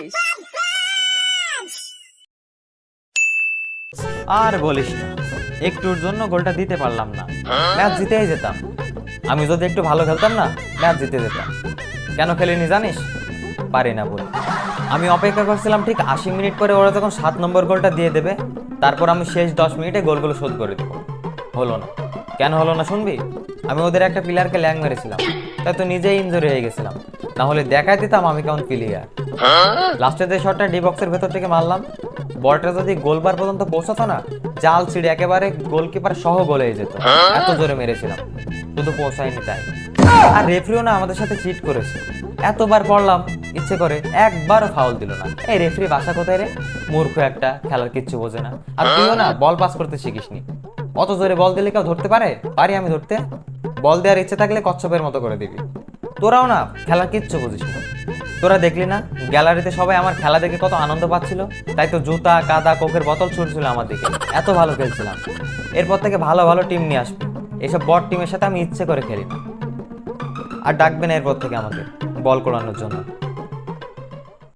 করছিস আর বলিস না, একটুর জন্য গোলটা দিতে পারলাম না। ম্যাচ জিতেই যেতাম। আমি যদি একটু ভালো খেলতাম না, ম্যাচ জিতে যেতাম। কেন খেলিনি জানিস? পারি না বলে। আমি অপেক্ষা করছিলাম ঠিক আশি মিনিট পরে ওরা যখন সাত নম্বর গোলটা দিয়ে দেবে, তারপর আমি শেষ দশ মিনিটে গোলগুলো শোধ করে দেবো। হলো না। কেন হলো না শুনবি? আমি ওদের একটা প্লেয়ারকে ল্যাং মেরেছিলাম। তাই তো নিজেই ইনজুরি হয়ে গেছিলাম। তাহলে দেখাই দিতাম আমি কেমন প্লেয়ার লাস্টে যে শটটা ডি বক্সের ভেতর থেকে মারলাম বলটা যদি গোলবার পর্যন্ত পৌঁছাতো না, জাল ছিঁড়ে একেবারে গোলকিপার সহ গোলে যেত। এত জোরে মেরেছিলাম। শুধু পৌঁছায়নি তাই। আর রেফরিও না আমাদের সাথে চিট করেছে। এতবার পড়লাম ইচ্ছে করে একবারও ফাউল দিল না। এই রেফরি বাসা কোথায় রে? মূর্খ একটা, খেলার কিচ্ছু বোঝে না। আর তুইও না বল পাস করতে শিখিসনি। অত জোরে বল দিলে কেউ ধরতে পারে? পারি আমি ধরতে। বল দেওয়ার ইচ্ছে থাকলে কচ্ছপের মতো করে দিবি। তোরাও না খেলা কিচ্ছু বুঝিস না। তোরা দেখলি না, গ্যালারিতে সবাই আমার খেলা দেখে কত আনন্দ পাচ্ছিল? তাই তো জুতা, কাদা কোকের বোতল ছুটছিল আমার দিকে। এত ভালো খেলছিলাম। এরপর থেকে ভালো ভালো টিম নিয়ে আসবে। এসব বড় টিমের সাথে আমি ইচ্ছে করে খেলি না। আর ডাকবে না এরপর থেকে আমাকে, বল করানোর জন্য।